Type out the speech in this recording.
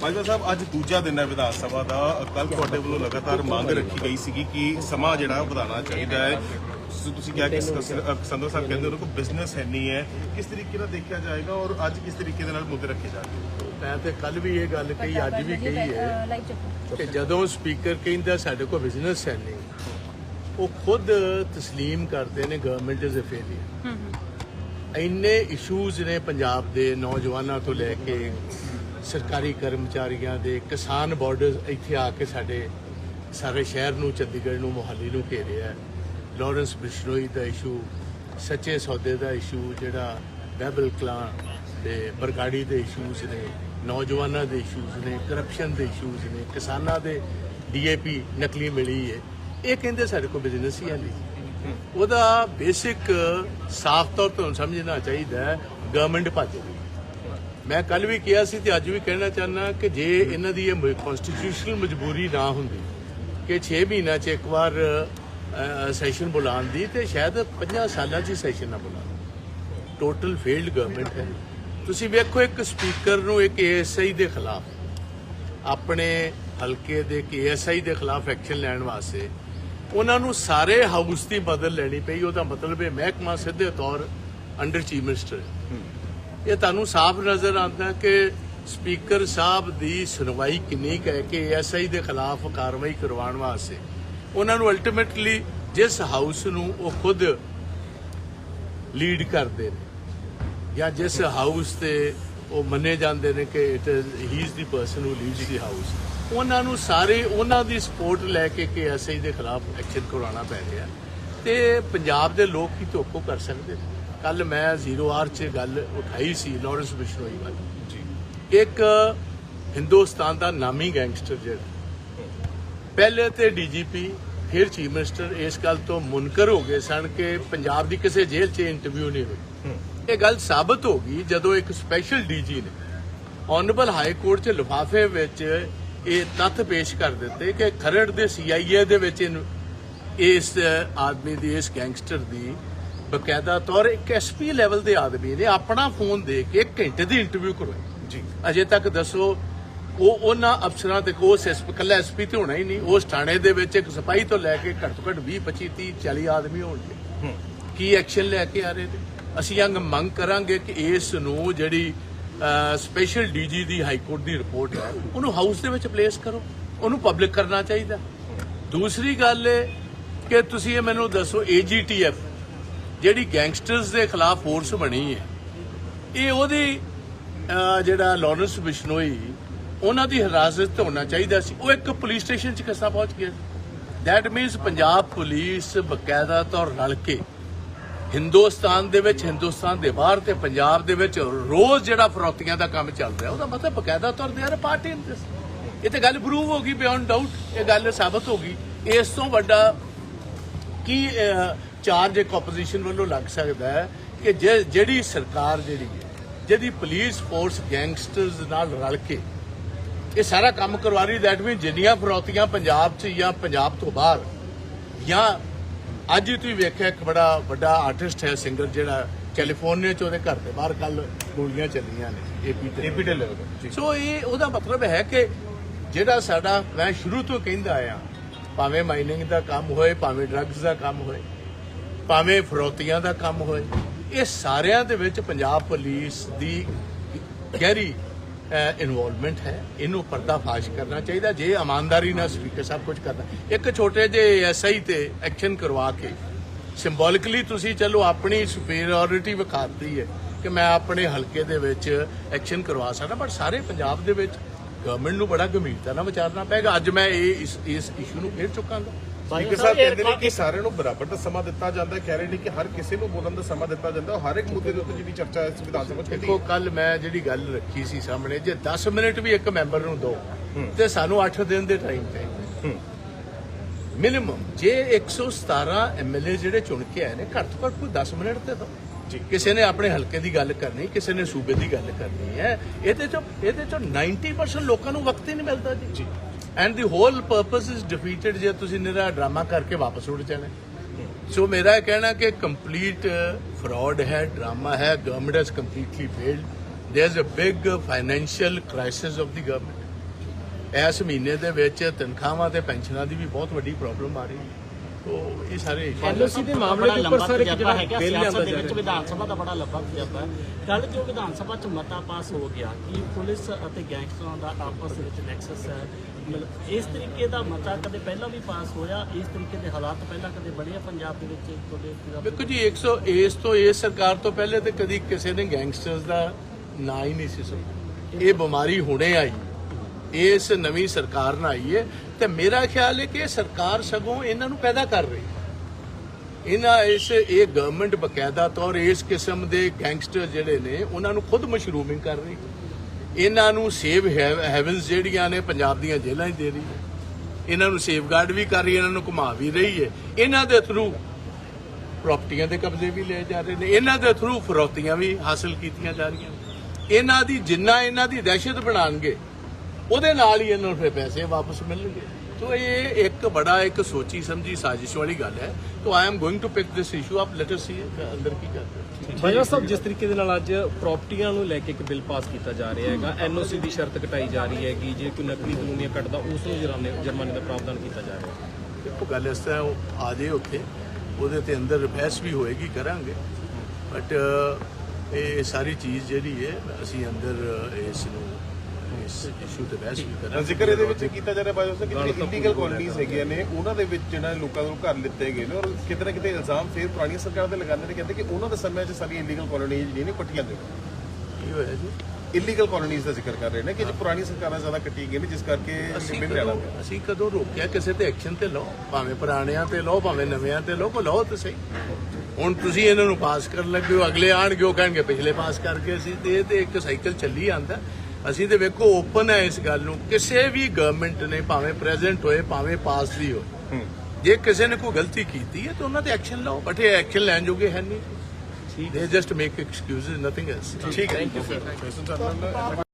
ਮਾਜਵਾ ਸਾਹਿਬ ਅੱਜ ਦੂਜਾ ਦਿਨ ਹੈ ਵਿਧਾਨ ਸਭਾ ਦਾ ਕੱਲ ਤੁਹਾਡੇ ਵੱਲੋਂ ਲਗਾਤਾਰ ਮੰਗ ਰੱਖੀ ਗਈ ਸੀਗੀ ਕਿ ਸਮਾਂ ਜਿਹੜਾ ਵਧਾਉਣਾ ਚਾਹੀਦਾ ਹੈ ਸੋ ਤੁਸੀਂ ਕਿਹਾ ਕਿ ਸੰਦਰ ਸਾਹਿਬ ਕਹਿੰਦੇ ਉਹਨਾਂ ਕੋਲ ਬਿਜ਼ਨਸ ਹੈ ਨਹੀਂ ਹੈ ਕਿਸ ਤਰੀਕੇ ਨਾਲ ਦੇਖਿਆ ਜਾਏਗਾ ਔਰ ਅੱਜ ਕਿਸ ਤਰੀਕੇ ਦੇ ਨਾਲ ਮੁੱਦੇ ਰੱਖੇ ਜਾਣਗੇ ਮੈਂ ਤੇ ਕੱਲ ਵੀ ਇਹ ਗੱਲ ਕਹੀ ਅੱਜ ਵੀ ਕਹੀ ਹੈ ਕਿ ਜਦੋਂ ਸਪੀਕਰ ਕਹਿੰਦਾ ਸਾਡੇ ਕੋਲ ਬਿਜ਼ਨਸ ਹੈ ਨਹੀਂ ਉਹ ਖੁਦ تسلیم ਕਰਦੇ ਨੇ ਗਵਰਨਮੈਂਟ ਇਜ਼ ਅ ਫੇਲਿਅਰ ਇੰਨੇ ਇਸ਼ੂਜ਼ ਨੇ ਪੰਜਾਬ ਦੇ ਨੌਜਵਾਨਾਂ ਤੋਂ ਲੈ ਕੇ ਸਰਕਾਰੀ ਕਰਮਚਾਰੀਆਂ ਦੇ, ਕਿਸਾਨ ਬਾਰਡਰ ਇੱਥੇ ਆ ਕੇ ਸਾਡੇ ਸਾਰੇ ਸ਼ਹਿਰ ਨੂੰ, ਚੰਡੀਗੜ੍ਹ ਨੂੰ, ਮੋਹਾਲੀ ਨੂੰ ਘੇਰਿਆ ਹੈ। ਲਾਰੈਂਸ ਬਿਸ਼ਨੋਈ ਦਾ ਇਸ਼ੂ ਸੱਚੇ ਸੌਦੇ ਦਾ ਇਸ਼ੂ ਜਿਹੜਾ ਬੈਬਲ ਕਲਾਂ ਤੇ ਬਰਗਾੜੀ ਦੇ ਇਸ਼ੂਜ਼ ਨੇ, ਨੌਜਵਾਨਾਂ ਦੇ ਇਸ਼ੂਜ਼ ਨੇ ਕਰਪਸ਼ਨ ਦੇ ਇਸ਼ੂਜ਼ ਨੇ, ਕਿਸਾਨਾਂ ਦੇ ਡੀਏਪੀ ਨਕਲੀ ਮਿਲੀ ਹੈ ਇਹ ਕਹਿੰਦੇ ਸਾਡੇ ਕੋਲ ਬਿਜ਼ਨਸ ਹੀ ਹੈ ਨਹੀਂ ਉਹਦਾ ਬੇਸਿਕ ਸਾਫ਼ ਤੌਰ ਤੇ ਸਮਝਣਾ ਚਾਹੀਦਾ ਹੈ ਗਵਰਨਮੈਂਟ ਭੱਜ ਮੈਂ ਕੱਲ ਵੀ ਕਿਹਾ ਸੀ ਤੇ ਅੱਜ ਵੀ ਕਹਿਣਾ ਚਾਹੁੰਦਾ ਕਿ ਜੇ ਇਹਨਾਂ ਦੀ ਇਹ ਕਨਸਟੀਟਿਊਸ਼ਨਲ ਮਜਬੂਰੀ ਨਾ ਹੁੰਦੀ, ਕਿ 6 ਮਹੀਨਿਆਂ 'ਚ ਇੱਕ ਵਾਰ ਸੈਸ਼ਨ ਬੁਲਾਉਣ ਦੀ, ਤੇ ਸ਼ਾਇਦ 50 ਸਾਲਾਂ 'ਚ ਸੈਸ਼ਨ ਨਾ ਬੁਲਾਉਣ। ਟੋਟਲ ਫੇਲਡ ਗਵਰਨਮੈਂਟ ਹੈ। ਤੁਸੀਂ ਵੇਖੋ ਇੱਕ ਸਪੀਕਰ ਨੂੰ ਇੱਕ ਏਐਸਆਈ ਦੇ ਖਿਲਾਫ, ਆਪਣੇ ਹਲਕੇ ਦੇ ਏਐਸਆਈ ਦੇ ਖਿਲਾਫ ਐਕਸ਼ਨ ਲੈਣ ਵਾਸਤੇ ਉਹਨਾਂ ਨੂੰ ਸਾਰੇ ਹਾਊਸ ਦੀ ਬਦਲ ਲੈਣੀ ਪਈ ਉਹਦਾ ਮਤਲਬ ਹੈ ਮਹਿਕਮਾ ਸਿੱਧੇ ਤੌਰ ਅੰਡਰ ਚੀਫ ਮਿਨਿਸਟਰ ਇਹ ਤੁਹਾਨੂੰ ਸਾਫ਼ ਨਜ਼ਰ ਆਉਂਦਾ ਕਿ ਸਪੀਕਰ ਸਾਹਿਬ ਦੀ ਸੁਣਵਾਈ ਕਿੰਨੀ ਕੁ ਹੈ ਕਿ ਐਸਆਈ ਦੇ ਖਿਲਾਫ ਕਾਰਵਾਈ ਕਰਵਾਉਣ ਵਾਸਤੇ ਉਹਨਾਂ ਨੂੰ ਅਲਟੀਮੇਟਲੀ ਜਿਸ ਹਾਊਸ ਨੂੰ ਉਹ ਖੁਦ ਲੀਡ ਕਰਦੇ ਨੇ ਜਾਂ ਜਿਸ ਹਾਊਸ ਤੇ ਉਹ ਮੰਨੇ ਜਾਂਦੇ ਨੇ ਕਿ it he is the person who leads the house ਉਹਨਾਂ ਨੂੰ ਸਾਰੇ ਉਹਨਾਂ ਦੀ ਸਪੋਰਟ ਲੈ ਕੇ ਕਿ ਐਸਆਈ ਦੇ ਖਿਲਾਫ ਐਕਸ਼ਨ ਕਰਵਾਉਣਾ ਪੈ ਰਿਹਾ ਤੇ ਪੰਜਾਬ ਦੇ ਲੋਕ ਕੀ ਧੋਖੋ ਕਰ ਸਕਦੇ ਕੱਲ ਮੈਂ ਜ਼ੀਰੋ ਆਰ 'ਚ ਗੱਲ ਉਠਾਈ ਸੀ ਲਾਰੈਂਸ ਬਿਸ਼ਨੋਈ ਵਾਲੀ। ਜੀ। ਇੱਕ ਹਿੰਦੁਸਤਾਨ ਦਾ ਨਾਮੀ ਗੈਂਗਸਟਰ ਜਿਹੜਾ। ਪਹਿਲੇ ਤੇ ਡੀਜੀਪੀ ਫਿਰ ਚੀਫ ਮਿਨਿਸਟਰ ਇਸ ਗੱਲ ਤੋਂ ਮੁਨਕਰ ਹੋ ਗਏ ਸਨ ਕਿ ਪੰਜਾਬ ਦੀ ਕਿਸੇ ਜੇਲ੍ਹ 'ਚ ਇੰਟਰਵਿਊ ਨਹੀਂ ਹੋਈ। ਇਹ ਗੱਲ ਸਾਬਤ ਹੋ ਗਈ ਜਦੋਂ ਇੱਕ ਸਪੈਸ਼ਲ ਡੀਜੀ ਨੇ ਆਨਰੇਬਲ ਹਾਈ ਕੋਰਟ 'ਚ ਲਿਫਾਫੇ ਵਿੱਚ ਇਹ ਤੱਥ ਪੇਸ਼ ਕਰ ਦਿੱਤੇ ਕਿ ਖਰੜ ਦੇ ਸੀਆਈਏ ਦੇ ਵਿੱਚ ਇਸ ਆਦਮੀ ਦੀ ਇਸ ਗੈਂਗਸਟਰ ਦੀ ਬਕਾਇਦਾ ਤੌਰ ਇੱਕ ਐਸਪੀ ਲੈਵਲ ਦੇ ਆਦਮੀ ਨੇ ਆਪਣਾ ਫੋਨ ਦੇ ਕੇ ਇੱਕ ਘੰਟੇ ਦੀ ਇੰਟਰਵਿਊ ਕਰਵਾਈ। ਜੀ। ਅਜੇ ਤੱਕ ਦੱਸੋ ਉਹ ਉਹਨਾਂ ਅਫਸਰਾਂ ਤੇ ਕੋ ਐਸਪੀ ਕੱਲਾ ਐਸਪੀ ਤੇ ਹੋਣਾ ਹੀ ਨਹੀਂ। ਉਸ ਥਾਣੇ ਦੇ ਵਿੱਚ ਇੱਕ ਸਿਪਾਹੀ ਤੋਂ ਲੈ ਕੇ ਘੱਟ ਤੋਂ ਘੱਟ 20 25 30 40 ਆਦਮੀ ਹੋਣਗੇ। ਕੀ ਐਕਸ਼ਨ ਲੈ ਕੇ ਆ ਰਹੇ ਨੇ? ਅਸੀਂ ਅੰਗ ਮੰਗ ਕਰਾਂਗੇ ਕਿ ਇਸ ਨੂੰ ਜਿਹੜੀ ਸਪੈਸ਼ਲ ਡੀਜੀ ਦੀ ਹਾਈ ਕੋਰਟ ਦੀ ਰਿਪੋਰਟ ਹੈ। ਉਹਨੂੰ ਹਾਊਸ ਦੇ ਵਿੱਚ ਪਲੇਸ ਕਰੋ। ਉਹਨੂੰ ਪਬਲਿਕ ਕਰਨਾ ਚਾਹੀਦਾ। ਦੂਸਰੀ ਗੱਲ ਹੈ ਕਿ ਤੁਸੀਂ ਇਹ ਮੈਨੂੰ ਦੱਸੋ ਏਜੀਟੀਐਫ ਜਿਹੜੀ ਗੈਂਗਸਟਰਸ ਦੇ ਖਿਲਾਫ ਫੋਰਸ ਬਣੀ ਹੈ, ਇਹ ਉਹਦੀ ਜਿਹੜਾ ਲਾਰੈਂਸ ਬਿਸ਼ਨੋਈ ਉਹਨਾਂ ਦੀ ਹਿਰਾਸਤ 'ਚ ਹੋਣਾ ਚਾਹੀਦਾ ਸੀ। ਉਹ ਇੱਕ ਪੁਲਿਸ ਸਟੇਸ਼ਨ 'ਚ ਕਿਸਾ ਪਹੁੰਚ ਗਿਆ ਦੈਟ ਮੀਨਸ ਪੰਜਾਬ ਪੁਲਿਸ ਬਕਾਇਦਾ ਤੌਰ ਰਲ ਕੇ ਹਿੰਦੁਸਤਾਨ ਦੇ ਵਿੱਚ, ਹਿੰਦੁਸਤਾਨ ਦੇ ਬਾਹਰ ਤੇ ਪੰਜਾਬ ਦੇ ਵਿੱਚ ਰੋਜ਼ ਜਿਹੜਾ ਫਰੋਤੀਆਂ ਦਾ ਕੰਮ ਚੱਲ ਰਿਹਾ, ਉਹਦਾ ਮਤਲਬ ਬਕਾਇਦਾ ਤੌਰ ਤੇ ਯਾਰ ਪਾਰਟੀ ਇਨ ਦਿਸ ਇਹ ਤੇ ਗੱਲ ਪ੍ਰੂਵ ਹੋ ਗਈ ਬਿਯੋਂਡ ਡਾਊਟ ਇਹ ਗੱਲ ਸਾਬਤ ਹੋ ਗਈ। ਇਸ ਤੋਂ ਵੱਡਾ ਕੀ ਚਾਰਜ ਇੱਕ ਆਪੋਜੀਸ਼ਨ ਵੱਲੋਂ ਲੱਗ ਸਕਦਾ ਹੈ ਕਿ ਜੇ- ਜਿਹੜੀ ਸਰਕਾਰ ਜਿਹੜੀ ਹੈ, ਜਿਹਦੀ ਪੁਲਿਸ ਫੋਰਸ ਗੈਂਗਸਟਰਸ ਨਾਲ ਰਲ ਕੇ ਇਹ ਸਾਰਾ ਕੰਮ ਕਰਵਾ ਰਹੀ ਦੈਟ ਮੀਨ ਜਿੰਨੀਆਂ ਫਰੋਤੀਆਂ ਪੰਜਾਬ 'ਚ ਜਾਂ ਪੰਜਾਬ ਤੋਂ ਬਾਹਰ ਜਾਂ ਅੱਜ ਹੀ ਤੁਸੀਂ ਵੇਖਿਆ ਇੱਕ ਬੜਾ ਵੱਡਾ ਆਰਟਿਸਟ ਹੈ ਸਿੰਗਰ ਜਿਹੜਾ ਕੈਲੀਫੋਰਨੀਆ 'ਚ ਉਹਦੇ ਘਰ ਦੇ ਬਾਹਰ ਕੱਲ ਗੋਲੀਆਂ ਚੱਲੀਆਂ ਨੇ ਏਪੀ ਤੇ ਏਪੀ ਜੀ। ਸੋ ਇਹ ਉਹਦਾ ਮਤਲਬ ਹੈ ਕਿ ਜਿਹੜਾ ਸਾਡਾ ਮੈਂ ਸ਼ੁਰੂ ਤੋਂ ਕਹਿੰਦਾ ਆਇਆ ਭਾਵੇਂ ਮਾਈਨਿੰਗ ਦਾ ਕੰਮ ਹੋਏ ਭਾਵੇਂ ਡਰੱਗਸ ਦਾ ਕੰਮ ਹੋਏ ਭਾਵੇਂ ਫਰੋਤੀਆਂ ਦਾ ਕੰਮ ਹੋਏ ਇਹ ਸਾਰਿਆਂ ਦੇ ਵਿੱਚ ਪੰਜਾਬ ਪੁਲਿਸ ਦੀ ਗਹਿਰੀ ਇਨਵੋਲਵਮੈਂਟ ਹੈ, ਇਹਨੂੰ ਪਰਦਾਫਾਸ਼ ਕਰਨਾ ਚਾਹੀਦਾ, ਜੇ ਇਮਾਨਦਾਰੀ ਨਾਲ ਸਪੀਕਰ ਸਾਹਿਬ ਕੁਝ ਕਰਦਾ ਇੱਕ ਛੋਟੇ ਜਿਹੇ ਐਸਆਈ ਤੇ ਐਕਸ਼ਨ ਕਰਵਾ ਕੇ ਸਿੰਬੋਲਿਕਲੀ ਤੁਸੀਂ ਚਲੋ ਆਪਣੀ ਸੁਪੀਰੀਅਰਿਟੀ ਵਿਖਾਤੀ ਹੈ ਕਿ ਮੈਂ ਆਪਣੇ ਹਲਕੇ ਦੇ ਵਿੱਚ ਐਕਸ਼ਨ ਕਰਵਾ ਸਕਦਾ ਪਰ ਸਾਰੇ ਪੰਜਾਬ ਦੇ ਵਿੱਚ ਗਵਰਨਮੈਂਟ ਨੂੰ ਬੜਾ ਗੰਭੀਰਤਾ ਨਾਲ ਵਿਚਾਰਨਾ ਪਏਗਾ। ਅੱਜ ਮੈਂ ਇਹ ਇਸ ਇਸ ਇਸ਼ੂ ਨੂੰ ਫੇਰ ਚੁੱਕਾਂਗਾ। ਸਪੀਕਰ ਸਾਹਿਬ ਕਹਿੰਦੇ ਨੇ ਕਿ ਸਾਰਿਆਂ ਨੂੰ ਬਰਾਬਰ ਦਾ ਸਮਾਂ ਦਿੱਤਾ ਜਾਂਦਾ ਹੈ। ਕਹਿ ਰਹੇ ਨੇ ਕਿ ਹਰ ਕਿਸੇ ਨੂੰ ਬੋਲਣ ਦਾ ਸਮਾਂ ਦਿੱਤਾ ਜਾਂਦਾ ਹੈ ਹਰ ਇੱਕ ਮੁੱਦੇ ਦੇ ਉੱਤੇ ਜਿਹੜੀ ਚਰਚਾ ਇਸ ਵਿਧਾਨ ਸਭਾ 'ਚ ਕੀਤੀ ਦੇਖੋ ਕੱਲ ਮੈਂ ਜਿਹੜੀ ਗੱਲ ਰੱਖੀ ਸੀ ਸਾਹਮਣੇ ਜੇ 10 ਮਿੰਟ ਵੀ ਇੱਕ ਮੈਂਬਰ ਨੂੰ ਦੋ ਤੇ ਸਾਨੂੰ 8 ਦਿਨ ਦੇ ਟਾਈਮ ਤੇ। ਮਿਨੀਮਮ ਜੇ 117 ਐਮਐਲਏ ਜਿਹੜੇ ਚੁਣ ਕੇ ਆਏ ਨੇ ਘੱਟ ਤੋਂ ਘੱਟ ਕੋਈ 10 ਮਿੰਟ ਤੇ ਦੋ। ਜੀ। ਕਿਸੇ ਨੇ ਆਪਣੇ ਹਲਕੇ ਦੀ ਗੱਲ ਕਰਨੀ ਕਿਸੇ ਨੇ ਸੂਬੇ ਦੀ ਗੱਲ ਕਰਨੀ ਹੈ ਇਹਦੇ ਚੋਂ ਇਹਦੇ ਚੋਂ 90% ਲੋਕਾਂ ਨੂੰ ਵਕਤ ਹੀ ਨਹੀਂ ਮਿਲਦਾ ਜੀ। And the whole purpose is defeated ਜੇ ਤੁਸੀਂ ਨਿਹਰਾ ਡਰਾਮਾ ਕਰਕੇ ਵਾਪਸ ਉੱਡ ਜਾਣਾ। ਸੋ ਮੇਰਾ ਇਹ ਕਹਿਣਾ ਕਿ ਕੰਪਲੀਟ ਫਰਾਡ ਹੈ ਡਰਾਮਾ ਹੈ government has completely failed there's a big financial crisis of the government ਇਸ ਮਹੀਨੇ ਦੇ ਵਿੱਚ ਤਨਖਾਹਾਂ ਤੇ ਪੈਨਸ਼ਨਾਂ ਦੀ ਵੀ ਬਹੁਤ ਵੱਡੀ ਪ੍ਰੋਬਲਮ ਆ ਰਹੀ ਹੈ। ਤੋ ਇਹ ਸਾਰੇ ਐਲਓਸੀ ਦੇ ਮਾਮਲੇ ਦੇ ਉੱਪਰ ਸਰ ਜਿਹੜਾ ਹੈਗਾ ਸਿਆਸਤ ਦੇ ਵਿੱਚ ਵਿਧਾਨ ਸਭਾ ਦਾ ਬੜਾ ਲੰਬਾ ਤਜਰਬਾ ਹੈ। ਕੱਲ ਜੋ ਵਿਧਾਨ ਸਭਾ ਚ ਮਤਾ ਪਾਸ ਹੋ ਗਿਆ ਕਿ ਪੁਲਿਸ ਅਤੇ ਗੈਂਗਸਟਰਾਂ ਦਾ ਆਪਸ ਵਿੱਚ ਨੈਕਸਸ ਹੈ ਮਤਲਬ ਇਸ ਤਰੀਕੇ ਦਾ ਮਤਾ ਕਦੇ ਪਹਿਲਾਂ ਵੀ ਪਾਸ ਹੋਇਆ? ਇਸ ਤਰੀਕੇ ਦੇ ਹਾਲਾਤ ਪਹਿਲਾਂ ਕਦੇ ਬਣੇ ਆ ਪੰਜਾਬ ਦੇ ਵਿੱਚ? ਤੁਹਾਡੇ ਪੰਜਾਬ ਜੀ 100 ਇਸ ਤੋਂ, ਇਸ ਸਰਕਾਰ ਤੋਂ ਪਹਿਲੇ ਤੇ ਕਦੀ ਕਿਸੇ ਨੇ ਗੈਂਗਸਟਰਸ ਦਾ ਨਾਂ ਹੀ ਨਹੀਂ ਸੀ ਸੁਣਿਆ। ਇਹ ਬਿਮਾਰੀ ਹੁਣੇ ਆਈ ਇਸ ਨਵੀਂ ਸਰਕਾਰ ਨਾਲ ਆਈ ਹੈ ਤੇ ਮੇਰਾ ਖਿਆਲ ਹੈ ਕਿ ਸਰਕਾਰ ਸਗੋਂ ਇਹਨਾਂ ਨੂੰ ਪੈਦਾ ਕਰ ਰਹੀ ਹੈ। ਇਹਨਾਂ ਇਸ, ਇਹ ਗਵਰਨਮੈਂਟ ਬਕਾਇਦਾ ਤੌਰ ਇਸ ਕਿਸਮ ਦੇ ਗੈਂਗਸਟਰ ਜਿਹੜੇ ਨੇ, ਉਹਨਾਂ ਨੂੰ ਖੁਦ ਮਸ਼ਰੂਮਿੰਗ ਕਰ ਰਹੀ ਹੈ। ਇਹਨਾਂ ਨੂੰ ਸੇਵ ਹੈਵਨਸ ਜਿਹੜੀਆਂ ਨੇ ਪੰਜਾਬ ਦੀਆਂ ਜੇਲ੍ਹਾਂ 'ਚ ਦੇ ਰਹੀ ਹੈ। ਇਹਨਾਂ ਨੂੰ ਸੇਫਗਾਰਡ ਵੀ ਕਰ ਰਹੀ ਹੈ, ਇਹਨਾਂ ਨੂੰ ਘੁਮਾ ਵੀ ਰਹੀ ਹੈ। ਇਹਨਾਂ ਦੇ ਥਰੂ ਪ੍ਰਾਪਰਟੀਆਂ ਦੇ ਕਬਜ਼ੇ ਵੀ ਲਏ ਜਾ ਰਹੇ ਨੇ। ਇਹਨਾਂ ਦੇ ਥਰੂ ਫਰੋਤੀਆਂ ਵੀ ਹਾਸਲ ਕੀਤੀਆਂ ਜਾ ਰਹੀਆਂ ਇਹਨਾਂ ਦੀ ਜਿੰਨਾ ਇਹਨਾਂ ਦੀ ਦਹਿਸ਼ਤ ਬਣਾਣਗੇ ਉਹਦੇ ਨਾਲ ਹੀ ਇਹਨਾਂ ਨੂੰ ਫਿਰ ਪੈਸੇ ਵਾਪਸ ਮਿਲਣਗੇ। ਇਹ ਇੱਕ ਬੜਾ ਇੱਕ ਸੋਚੀ ਸਮਝੀ ਸਾਜ਼ਿਸ਼ ਵਾਲੀ ਗੱਲ ਹੈ ਤੋ I am going to pick this issue up let us see ਅੰਦਰ ਕੀ ਕਰਦੇ ਹਾਂ। ਬਾਜਵਾ ਸਾਹਿਬ ਜਿਸ ਤਰੀਕੇ ਦੇ ਨਾਲ ਅੱਜ ਪ੍ਰਾਪਰਟੀਆਂ ਨੂੰ ਲੈ ਕੇ ਇੱਕ ਬਿੱਲ ਪਾਸ ਕੀਤਾ ਜਾ ਰਿਹਾ ਹੈਗਾ ਐਨਓਸੀ ਦੀ ਸ਼ਰਤ ਘਟਾਈ ਜਾ ਰਹੀ ਹੈਗੀ ਜੇ ਕੋਈ ਨਕਲੀ ਕਾਨੂੰਨੀਆਂ ਕੱਟਦਾ ਉਸ ਨੂੰ ਜੁਰਮਾਨੇ ਜੁਰਮਾਨੇ ਦਾ ਪ੍ਰਾਵਧਾਨ ਕੀਤਾ ਜਾ ਰਿਹਾ ਹੈ ਦੇਖੋ ਗੱਲ ਇਸ ਤਰ੍ਹਾਂ ਉਹ ਆ ਜੇ ਉੱਥੇ ਉਹਦੇ ਤੇ ਅੰਦਰ ਬਹਿਸ ਵੀ ਹੋਏਗੀ ਕਰਾਂਗੇ ਬਟ ਇਹ ਸਾਰੀ ਚੀਜ਼ ਜਿਹੜੀ ਹੈ ਅਸੀਂ ਅੰਦਰ ਇਸ ਨੂੰ ਇਸ ਇਸ਼ੂ ਤੇ ਬਹਿਸ ਵੀ ਕਰਾਂਗੇ। ਜ਼ਿਕਰ ਇਹਦੇ ਵਿੱਚ ਕੀਤਾ ਜਾ ਰਿਹਾ ਬਾਜਵਾ ਸਾਹਿਬ ਕਿ ਜਿਹੜੀ ਇਲੀਗਲ ਕਲੋਨੀਜ਼ ਹੈਗੀਆਂ ਨੇ ਉਹਨਾਂ ਦੇ ਵਿੱਚ ਜਿਹੜਾ ਲੋਕਾਂ ਨੂੰ ਘਰ ਲਿੱਤੇ ਗਏ ਨੇ ਔਰ ਕਿਤੇ ਨਾ ਕਿਤੇ ਇਲਜ਼ਾਮ ਫੇਰ ਪੁਰਾਣੀ ਸਰਕਾਰ ਦੇ ਲਗਾਉਂਦੇ ਨੇ ਕਹਿੰਦੇ ਕਿ ਉਹਨਾਂ ਦੇ ਸਮੇਂ 'ਚ ਸਾਰੀਆਂ ਇਲੀਗਲ ਕਲੋਨੀਜ਼ ਜਿਹੜੀਆਂ ਨੇ ਕੱਟੀਆਂ ਗਈਆਂ ਕੀ ਹੋਇਆ ਜੀ? ਇਲੀਗਲ ਕਲੋਨੀਜ਼ ਦਾ ਜ਼ਿਕਰ ਕਰ ਰਹੇ ਨੇ ਕਿ ਜੇ ਪੁਰਾਣੀ ਸਰਕਾਰਾਂ ਜ਼ਿਆਦਾ ਕੱਟੀ ਗਈਆਂ ਨੇ ਜਿਸ ਕਰਕੇ ਅਸੀਂ ਬਿੱਲ ਲਿਆਣਾ ਕਦੋਂ ਪਿਆ। ਅਸੀਂ ਕਦੋਂ ਰੋਕਿਆ? ਕਿਸੇ ਤੇ ਐਕਸ਼ਨ ਤੇ ਲਓ ਭਾਵੇਂ ਪੁਰਾਣਿਆਂ ਤੇ ਲਓ ਭਾਵੇਂ ਨਵਿਆਂ ਤੇ ਲਓ ਕੋ ਲਓ ਤੇ ਸਹੀ। ਹੁਣ ਤੁਸੀਂ ਇਹਨਾਂ ਨੂੰ ਪਾਸ ਕਰਨ ਲੱਗੇ ਹੋ ਅਗਲੇ ਆਣਗੇ ਉਹ ਕਹਿਣਗੇ ਪਿਛਲੇ ਪਾਸ ਕਰਕੇ ਅਸੀਂ ਤੇ ਇਹ ਤੇ ਇੱਕ ਸਾਈਕਲ ਚੱਲੀ ਆਂਦਾ ਅਸੀਂ ਤੇ ਵੇਖੋ ਓਪਨ ਹੈ ਇਸ ਗੱਲ ਨੂੰ। ਕਿਸੇ ਵੀ ਗਵਰਨਮੈਂਟ ਨੇ ਭਾਵੇਂ ਪ੍ਰੈਜ਼ੈਂਟ ਹੋਏ ਭਾਵੇਂ ਪਾਸ ਦੀ ਹੋਏ ਜੇ ਕਿਸੇ ਨੇ ਕੋਈ ਗਲਤੀ ਕੀਤੀ ਹੈ ਤਾਂ ਉਹਨਾਂ ਤੇ ਐਕਸ਼ਨ ਲਓ। ਬਟ ਇਹ ਐਕਸ਼ਨ ਲੈਣ ਜੋਗੇ ਹੈ ਨਹੀਂ। They just make excuses nothing else ਠੀਕ ਹੈ।